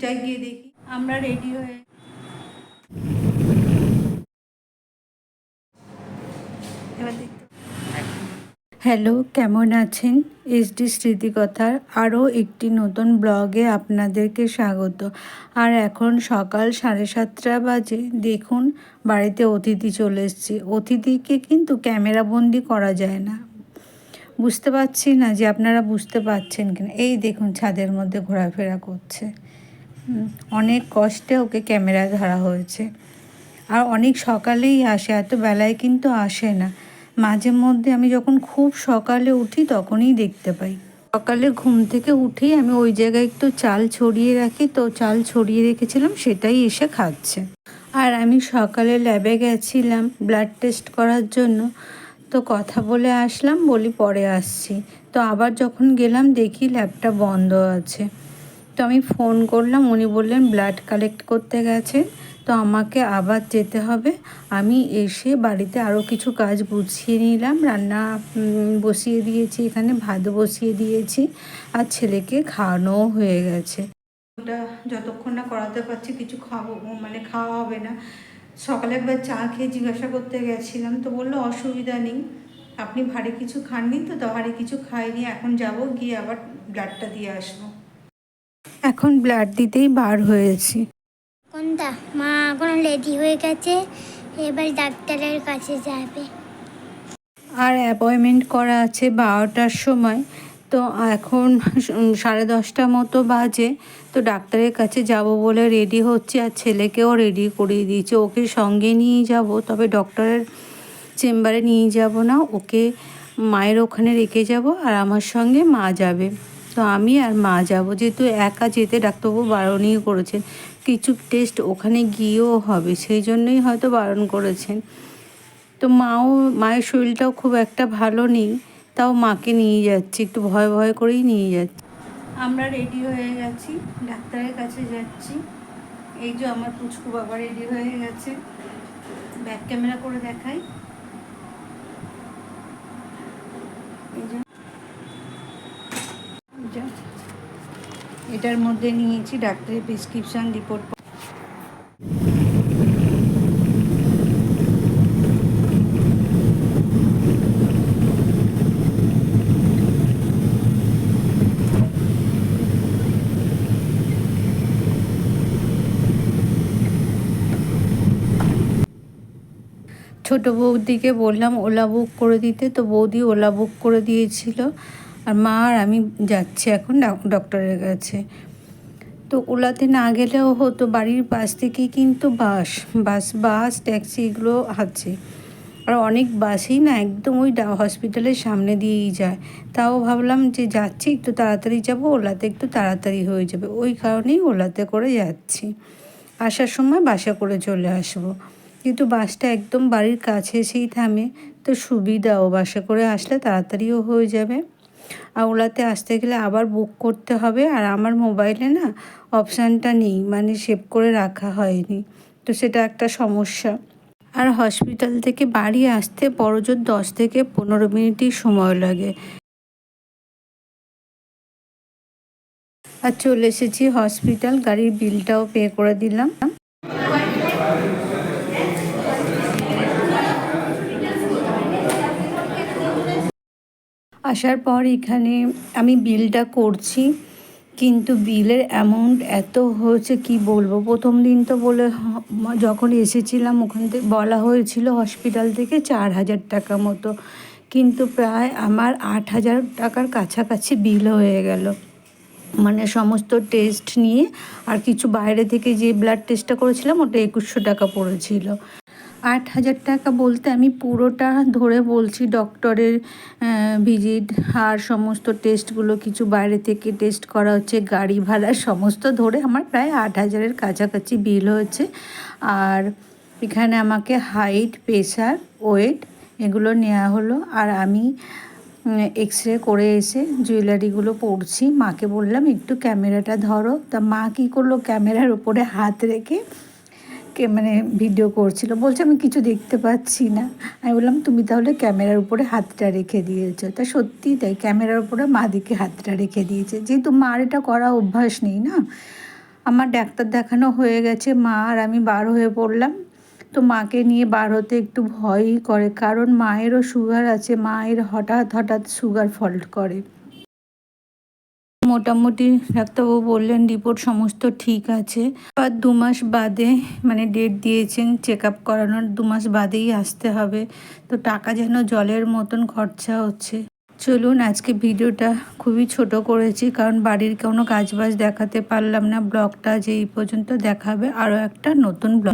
যাই গিয়ে দেখি। আমরা রেডি হয়ে হ্যালো কেমন আছেন? এসডি স্মৃতিকথার আরও একটি নতুন ব্লগে আপনাদেরকে স্বাগত। আর এখন সকাল সাড়ে সাতটা বাজে, দেখুন, বাড়িতে অতিথি চলে এসছে। অতিথিকে কিন্তু ক্যামেরাবন্দি করা যায় না। বুঝতে পারছি না যে আপনারা বুঝতে পারছেন কিনা। এই দেখুন, ছাদের মধ্যে ঘোরাফেরা করছে। অনেক কষ্টে ওকে ক্যামেরায় ধরা হয়েছে। আর অনেক সকালেই আসে, এত বেলায় কিন্তু আসে না। মাঝে মধ্যে আমি যখন খুব সকালে উঠি, তখনই দেখতে পাই। সকালে ঘুম থেকে উঠেই আমি ওই জায়গায় একটু চাল ছড়িয়ে রাখি, তো চাল ছড়িয়ে রেখেছিলাম, সেটাই এসে খাচ্ছে। আর আমি সকালে ল্যাবে গেছিলাম ব্লাড টেস্ট করার জন্য। তো কথা বলে আসলাম, বলি পরে আসছি। তো আবার যখন গেলাম দেখি ল্যাবটা বন্ধ আছে। তো আমি ফোন করলাম, উনি বললেন ব্লাড কালেক্ট করতে গেছে, তো আমাকে আবার যেতে হবে। আমি এসে বাড়িতে আরও কিছু কাজ গুছিয়ে নিলাম, রান্না বসিয়ে দিয়েছি, এখানে ভাত বসিয়ে দিয়েছি, আর ছেলেকে খাওয়ানোও হয়ে গেছে। ওটা যতক্ষণ না করাতে পারছি, কিছু খাব মানে খাওয়া হবে না। সকালে একবার চা খেয়ে জিজ্ঞাসা করতে গেছিলাম তো বলল অসুবিধা নেই। আপনি ভারী কিছু খাননি তো তো ভারী কিছু খাইনি। এখন যাব গিয়ে আবার ব্লাডটা দিয়ে আসব। এখন ব্লাড দিতেই বার হয়েছি। কোনটা মা এখন রেডি হয়ে গেছে এবার ডাক্তারের কাছে যাবে। আর অ্যাপয়েন্টমেন্ট করা আছে বারোটার সময়। তো এখন সাড়ে দশটা মতো বাজে, তো ডাক্তারের কাছে যাব বলে রেডি হচ্ছে আর ছেলেকেও রেডি করিয়ে দিয়েছে। ওকে সঙ্গে নিয়ে যাব, তবে ডক্টরের চেম্বারে নিয়ে যাব না, ওকে মায়ের ওখানে রেখে যাব আর আমার সঙ্গে মা যাবে। তো আমি আর মা যাব, যেহেতু একা যেতে ডাক্তারবাবু বারণই করেছেন। কিছু টেস্ট ওখানে গিয়েও হবে, সেই জন্যই হয়তো বারণ করেছেন। তো মাও, মায়ের শরীরটাও খুব একটা ভালো নেই। তাও মাকে নিয়ে যাচ্ছি, একটু ভয় ভয় করেই নিয়ে যাচ্ছি। আমরা রেডি হয়ে গেছি, ডাক্তারের কাছে যাচ্ছি। এই যে আমার পুচকু বাবা রেডি হয়ে গেছে। ব্যাক ক্যামেরা করে দেখাই। এটার মধ্যে নিয়েছি ডাক্তারের প্রেসক্রিপশন রিপোর্ট ছোট বৌদিকে বললাম, ওলা বুক করে দিতে। তো বৌদি ওলা বুক করে দিয়েছিল। আর মা আর আমি যাচ্ছি এখন ডাক- ডক্টরের কাছে। তো ওলাতে না গেলেও হতো, বাড়ির পাশ থেকেই কিন্তু বাস বাস বাস, ট্যাক্সি এগুলো আছে। আর অনেক বাসেই না একদম ওই হসপিটালের সামনে দিয়েই যায়। তাও ভাবলাম যে যাচ্ছি, একটু তাড়াতাড়ি যাব, ওলাতে একটু তাড়াতাড়ি হয়ে যাবে। ওই কারণেই ওলাতে করে যাচ্ছি। আসার সময় বাসা করে চলে আসব। কিন্তু বাসটা একদম বাড়ির কাছে এসেই থামে। তো সুবিধাও বাসে করে আসলে তাড়াতাড়িও হয়ে যাবে। আর ওলাতে আসতে গেলে আবার বুক করতে হবে। আর আমার মোবাইলে না অপশানটা নেই মানে সেভ করে রাখা হয়নি। তো সেটা একটা সমস্যা। আর হসপিটাল থেকে বাড়ি আসতে বড়জোর দশ থেকে পনেরো মিনিটই সময় লাগে। আর চলে এসেছি হসপিটাল গাড়ির বিলটাও পে করে দিলাম। আসার পর এখানে আমি বিলটা করছি, কিন্তু বিলের অ্যামাউন্ট এত হয়েছে কি বলব? প্রথম দিন তো বলে যখন এসেছিলাম ওখান থেকে বলা হয়েছিল হসপিটাল থেকে চার হাজার টাকা মতো, কিন্তু প্রায় আমার আট হাজার টাকার কাছাকাছি বিল হয়ে গেল। মানে সমস্ত টেস্ট নিয়ে আর কিছু বাইরে থেকে যে ব্লাড টেস্টটা করেছিলাম ওটা একুশশো টাকা পড়েছিল। আট হাজার টাকা বলতে আমি পুরোটা ধরে বলছি ডক্টরের ভিজিট আর সমস্ত টেস্টগুলো কিছু বাইরে থেকে টেস্ট করা হচ্ছে, গাড়ি ভাড়া সমস্ত ধরে আমার প্রায় আট হাজারের কাছাকাছি বিল হয়েছে। আর এখানে আমাকে হাইট প্রেশার ওয়েট এগুলো নেওয়া হলো। আর আমি এক্স রে করে এসে জুয়েলারিগুলো পড়ছি মাকে বললাম, একটু ক্যামেরাটা ধরো। তা মা কী করল ক্যামেরার উপরে হাত রেখে মানে ভিডিও করছিল। বলছে, আমি কিছু দেখতে পাচ্ছি না। আমি বললাম, তুমি তাহলে ক্যামেরার উপরে হাতটা রেখে দিয়েছ। তা সত্যি তাই, ক্যামেরার উপরে মা দিকে হাতটা রেখে দিয়েছে। যেহেতু মার এটা করা অভ্যাস নেই না, আমার ডাক্তার দেখানো হয়ে গেছে, মা আর আমি বার হয়ে পড়লাম। তো মাকে নিয়ে বার হতে একটু ভয়ই করে, কারণ মায়েরও সুগার আছে, মায়ের হঠাৎ হঠাৎ সুগার ফল্ট করে। মোটামুটি ডাক্তারবাবু বললেন, রিপোর্ট সমস্ত ঠিক আছে। আর দু মাস বাদে মানে ডেট দিয়েছেন চেক আপ করানোর, দু মাস বাদেই আসতে হবে। তো টাকা যেন জলের মতন খরচা হচ্ছে। চলুন, আজকে ভিডিওটা খুবই ছোট করেছি, কারণ বাড়ির কোনো কাজবাজ দেখাতে পারলাম না। ব্লগটা যে এই পর্যন্ত দেখাবে। আরও একটা নতুন ব্লগ।